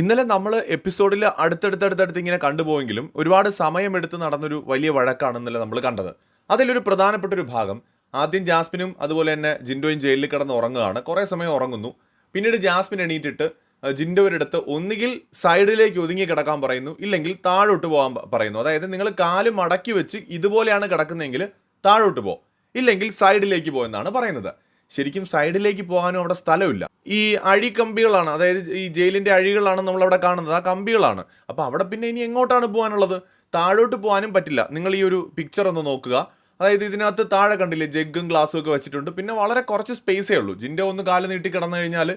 ഇന്നലെ നമ്മൾ എപ്പിസോഡിൽ അടുത്തടുത്തടുത്തടുത്ത് ഇങ്ങനെ കണ്ടുപോയെങ്കിലും ഒരുപാട് സമയമെടുത്ത് നടന്നൊരു വലിയ വഴക്കാണ് ഇന്നലെ നമ്മൾ കണ്ടത്. അതിലൊരു പ്രധാനപ്പെട്ട ഒരു ഭാഗം ആദ്യം ജാസ്മിനും അതുപോലെ തന്നെ ജിൻഡോയും ജയിലിൽ കിടന്ന് ഉറങ്ങുകയാണ്. കുറേ സമയം ഉറങ്ങുന്നു. പിന്നീട് ജാസ്മിൻ എണീറ്റിട്ട് ജിൻഡോയുടെ ഒന്നുകിൽ സൈഡിലേക്ക് ഒതുങ്ങി കിടക്കാൻ പറയുന്നു ഇല്ലെങ്കിൽ താഴോട്ട് പോകാൻ പറയുന്നു. അതായത് നിങ്ങൾ കാൽ മടക്കി വെച്ച് ഇതുപോലെയാണ് കിടക്കുന്നതെങ്കിൽ താഴോട്ട് പോ ഇല്ലെങ്കിൽ സൈഡിലേക്ക് പോയെന്നാണ് പറയുന്നത്. ശരിക്കും സൈഡിലേക്ക് പോകാനും അവിടെ സ്ഥലമില്ല. ഈ അഴി കമ്പികളാണ് അതായത് ഈ ജയിലിന്റെ അഴികളാണ് നമ്മൾ അവിടെ കാണുന്നത്. ആ കമ്പികളാണ്. അപ്പോൾ അവിടെ പിന്നെ ഇനി എങ്ങോട്ടാണ് പോകാനുള്ളത്? താഴോട്ട് പോകാനും പറ്റില്ല. നിങ്ങൾ ഈ ഒരു പിക്ചർ ഒന്ന് നോക്കുക. അതായത് ഇതിനകത്ത് താഴെ കണ്ടില്ലേ ജഗ്ഗും ഗ്ലാസ്സും ഒക്കെ വെച്ചിട്ടുണ്ട്. പിന്നെ വളരെ കുറച്ച് സ്പേസേ ഉള്ളൂ. ജിന്റെ ഒന്ന് കാൽ നീട്ടി കിടന്നു കഴിഞ്ഞാൽ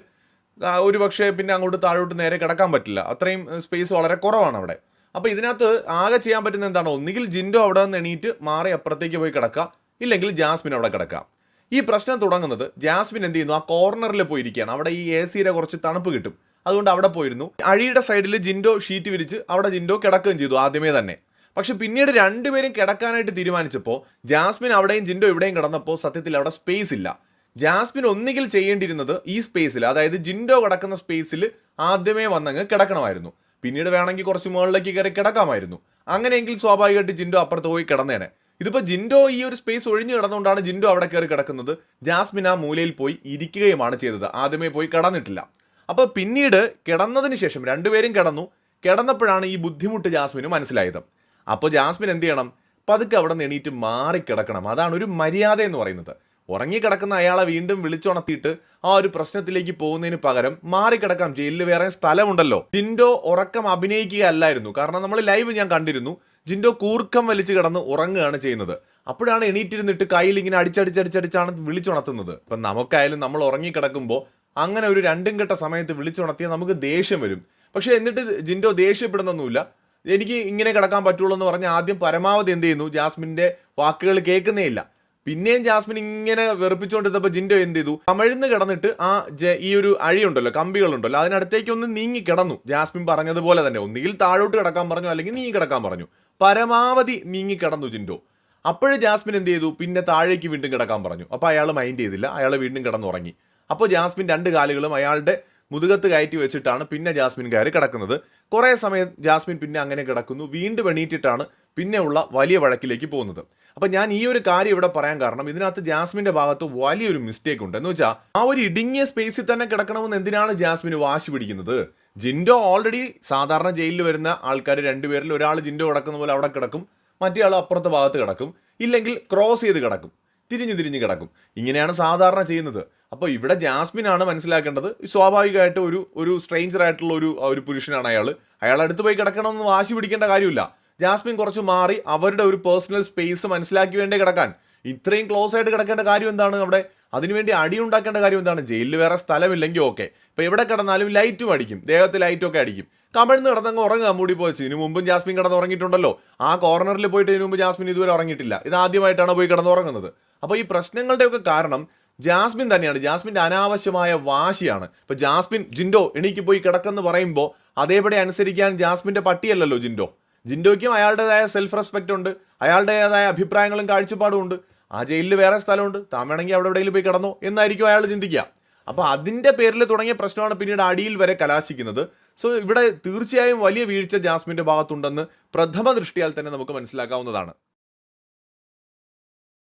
ഒരു പക്ഷേ പിന്നെ അങ്ങോട്ട് താഴോട്ട് നേരെ കിടക്കാൻ പറ്റില്ല. അത്രയും സ്പേസ് വളരെ കുറവാണ് അവിടെ. അപ്പോൾ ഇതിനകത്ത് ആകെ ചെയ്യാൻ പറ്റുന്ന എന്താണ്? ഒന്നുകിൽ ജിൻഡോ അവിടെ നിന്ന് എണീറ്റ് മാറി അപ്പുറത്തേക്ക് പോയി കിടക്കുക. ഇല്ലെങ്കിൽ ജാസ്മിൻ അവിടെ കിടക്കാം ഈ പ്രശ്നം തുടങ്ങുന്നത് ജാസ്മിൻ എന്ത് ചെയ്യുന്നു? ആ കോർണറിൽ പോയിരിക്കുകയാണ്. അവിടെ ഈ എ സിയുടെ കുറച്ച് തണുപ്പ് കിട്ടും. അതുകൊണ്ട് അവിടെ പോയിരുന്നു. അഴിയുടെ സൈഡിൽ ജിൻഡോ ഷീറ്റ് വിരിച്ച് അവിടെ ജിൻഡോ കിടക്കുകയും ചെയ്തു ആദ്യമേ തന്നെ. പക്ഷെ പിന്നീട് രണ്ടുപേരും കിടക്കാനായിട്ട് തീരുമാനിച്ചപ്പോൾ ജാസ്മിൻ അവിടെയും ജിൻഡോ ഇവിടെയും കിടന്നപ്പോൾ സത്യത്തിൽ അവിടെ സ്പേസ് ഇല്ല. ജാസ്മിൻ ഒന്നുകിൽ ചെയ്യേണ്ടിയിരുന്നത് ഈ സ്പേസിൽ അതായത് ജിൻഡോ കിടക്കുന്ന സ്പേസിൽ ആദ്യമേ വന്നങ്ങ് കിടക്കണമായിരുന്നു. പിന്നീട് വേണമെങ്കിൽ കുറച്ച് മുകളിലേക്ക് കയറി കിടക്കാമായിരുന്നു. അങ്ങനെയെങ്കിൽ സ്വാഭാവികമായിട്ട് ജിൻഡോ അപ്പുറത്ത് പോയി കിടന്നേനെ. ഇതിപ്പോൾ ജിൻഡോ ഈ ഒരു സ്പേസ് ഒഴിഞ്ഞു കിടന്നുകൊണ്ടാണ് ജിൻഡോ അവിടെ കയറി കിടക്കുന്നത്. ജാസ്മിൻ ആ മൂലയിൽ പോയി ഇരിക്കുകയുമാണ് ചെയ്തത്. ആദ്യമേ പോയി കിടന്നിട്ടില്ല. അപ്പോൾ പിന്നീട് കിടന്നതിന് ശേഷം രണ്ടുപേരും കിടന്നു. കിടന്നപ്പോഴാണ് ഈ ബുദ്ധിമുട്ട് ജാസ്മിന് മനസ്സിലായത്. അപ്പോൾ ജാസ്മിൻ എന്ത് ചെയ്യണം? പതുക്കെ അവിടെ നിന്ന് എണീറ്റ് മാറി കിടക്കണം അതാണ് ഒരു മര്യാദ എന്ന് പറയുന്നത്. ഉറങ്ങിക്കിടക്കുന്ന അയാളെ വീണ്ടും വിളിച്ചുണർത്തിയിട്ട് ആ ഒരു പ്രശ്നത്തിലേക്ക് പോകുന്നതിന് പകരം മാറിക്കിടക്കാം ജയിലിൽ വേറെ സ്ഥലമുണ്ടല്ലോ. ജിൻഡോ ഉറക്കം അഭിനയിക്കുക അല്ലായിരുന്നു കാരണം നമ്മൾ ലൈവ് ഞാൻ കണ്ടിരുന്നു. ജിൻഡോ കൂർക്കം വലിച്ചു കിടന്ന് ഉറങ്ങുകയാണ് ചെയ്യുന്നത്. അപ്പോഴാണ് എണീറ്റിരുന്നിട്ട് കയ്യിൽ ഇങ്ങനെ അടിച്ചടിച്ചടിച്ചടിച്ചാണ് വിളിച്ചുണർത്തുന്നത്. ഇപ്പം നമുക്കായാലും നമ്മൾ ഉറങ്ങിക്കിടക്കുമ്പോൾ അങ്ങനെ ഒരു രണ്ടും കെട്ട സമയത്ത് വിളിച്ചുണർത്തിയാൽ നമുക്ക് ദേഷ്യം വരും. പക്ഷേ എന്നിട്ട് ജിൻഡോ ദേഷ്യപ്പെടുന്നൊന്നുമില്ല. എനിക്ക് ഇങ്ങനെ കിടക്കാൻ പറ്റുള്ളൂ എന്ന് പറഞ്ഞ് ആദ്യം പരമാവധി എന്ത് ചെയ്യുന്നു? ജാസ്മിന്റെ വാക്കുകൾ കേൾക്കുന്നേ ഇല്ല. പിന്നെയും ജാസ്മിൻ ഇങ്ങനെ വെറുപ്പിച്ചുകൊണ്ടിരുന്നപ്പോൾ ജിൻഡോ എന്ത് ചെയ്തു? കമഴ്ന്ന് കിടന്നിട്ട് ആ ഈ ഒരു അഴിയുണ്ടല്ലോ കമ്പികളുണ്ടല്ലോ അതിനടുത്തേക്ക് ഒന്ന് നീങ്ങി കിടന്നു. ജാസ്മിൻ പറഞ്ഞതുപോലെ തന്നെ ഒന്നുകിൽ താഴോട്ട് കിടക്കാൻ പറഞ്ഞു അല്ലെങ്കിൽ നീങ്ങി കിടക്കാൻ പറഞ്ഞു. പരമാവധി നീങ്ങി കിടന്നു ജിൻഡോ. അപ്പോഴും ജാസ്മിൻ എന്ത് ചെയ്തു? പിന്നെ താഴേക്ക് വീണ്ടും കിടക്കാൻ പറഞ്ഞു. അപ്പോൾ അയാൾ മൈൻഡ് ചെയ്തില്ല. അയാൾ വീണ്ടും കിടന്നുറങ്ങി. അപ്പോൾ ജാസ്മിൻ രണ്ട് കാലുകളും അയാളുടെ മുതുകത്ത് കയറ്റി വെച്ചിട്ടാണ് പിന്നെ ജാസ്മിൻ കയറി കിടക്കുന്നത്. കുറേ സമയം ജാസ്മിൻ പിന്നെ അങ്ങനെ കിടക്കുന്നു. വീണ്ടും എണീറ്റിട്ടാണ് പിന്നെയുള്ള വലിയ വഴക്കിലേക്ക് പോകുന്നത്. അപ്പം ഞാൻ ഈ ഒരു കാര്യം ഇവിടെ പറയാൻ കാരണം ഇതിനകത്ത് ജാസ്മിന്റെ ഭാഗത്ത് വലിയൊരു മിസ്റ്റേക്ക് ഉണ്ട്. എന്ന് വെച്ചാൽ ആ ഒരു ഇടുങ്ങിയ സ്പേസിൽ തന്നെ കിടക്കണമെന്ന് എന്തിനാണ് ജാസ്മിന് വാശി പിടിക്കുന്നത്? ജിൻഡോ ഓൾറെഡി സാധാരണ ജയിലിൽ വരുന്ന ആൾക്കാർ രണ്ടുപേരിൽ ഒരാൾ ജിൻഡോ കിടക്കുന്ന പോലെ അവിടെ കിടക്കും. മറ്റേ ആൾ അപ്പുറത്തെ ഭാഗത്ത് കിടക്കും. ഇല്ലെങ്കിൽ ക്രോസ് ചെയ്ത് കിടക്കും. തിരിഞ്ഞു തിരിഞ്ഞ് കിടക്കും. ഇങ്ങനെയാണ് സാധാരണ ചെയ്യുന്നത്. അപ്പോൾ ഇവിടെ ജാസ്മിൻ ആണ് മനസ്സിലാക്കേണ്ടത്. സ്വാഭാവികമായിട്ട് ഒരു ഒരു സ്ട്രെയിഞ്ചർ ആയിട്ടുള്ള ഒരു ഒരു പുരുഷനാണ് അയാൾ അയാൾ അടുത്ത് പോയി കിടക്കണമെന്ന് വാശി പിടിക്കേണ്ട കാര്യമില്ല. ജാസ്മിൻ കുറച്ച് മാറി അവരുടെ ഒരു പേഴ്സണൽ സ്പേസ് മനസ്സിലാക്കി വേണ്ടേ കിടക്കാൻ. ഇത്രയും ക്ലോസ് ആയിട്ട് കിടക്കേണ്ട കാര്യം എന്താണ് അവിടെ? അതിനുവേണ്ടി അടി ഉണ്ടാക്കേണ്ട കാര്യം എന്താണ്? ജയിലിൽ വേറെ സ്ഥലമില്ലെങ്കിൽ ഓക്കെ ഇപ്പൊ എവിടെ കിടന്നാലും ലൈറ്റും അടിക്കും. ദേഹത്ത് ലൈറ്റൊക്കെ അടിക്കും. കമിഴ്ന്ന് കിടന്നങ്ങ് ഉറങ്ങുക മൂടി പോയി. ഇതിനു മുമ്പും ജാസ്മിൻ കിടന്ന് ഉറങ്ങിയിട്ടുണ്ടല്ലോ. ആ കോർണറിൽ പോയിട്ട് ഇതിനു മുമ്പ് ജാസ്മിൻ ഇതുവരെ ഉറങ്ങിയിട്ടില്ല. ഇത് ആദ്യമായിട്ടാണ് പോയി കിടന്നുറങ്ങുന്നത് അപ്പോൾ ഈ പ്രശ്നങ്ങളുടെയൊക്കെ കാരണം ജാസ്മിൻ തന്നെയാണ്. ജാസ്മിന്റെ അനാവശ്യമായ വാശിയാണ്. ഇപ്പോൾ ജാസ്മിൻ ജിൻഡോ എണീക്ക് പോയി കിടക്കെന്ന് പറയുമ്പോൾ അതേപടി അനുസരിക്കാൻ ജാസ്മിന്റെ പട്ടിയല്ലല്ലോ ജിൻഡോ. ജിൻഡോയ്ക്കും അയാളുടേതായ സെൽഫ് റെസ്പെക്റ്റ് ഉണ്ട്. അയാളുടേതായ അഭിപ്രായങ്ങളും കാഴ്ചപ്പാടും ഉണ്ട്. ആ ജയിലിൽ വേറെ സ്ഥലമുണ്ട്. താൻ വേണമെങ്കിൽ അവിടെ എവിടെയെങ്കിലും പോയി കിടന്നോ എന്നായിരിക്കും അയാൾ ചിന്തിക്കുക. അപ്പോൾ അതിന്റെ പേരിൽ തുടങ്ങിയ പ്രശ്നമാണ് പിന്നീട് അടിയിൽ വരെ കലാശിക്കുന്നത്. സോ ഇവിടെ തീർച്ചയായും വലിയ വീഴ്ച ജാസ്മിന്റെ ഭാഗത്തുണ്ടെന്ന് പ്രഥമ ദൃഷ്ടിയാൽ തന്നെ നമുക്ക് മനസ്സിലാക്കാവുന്നതാണ്.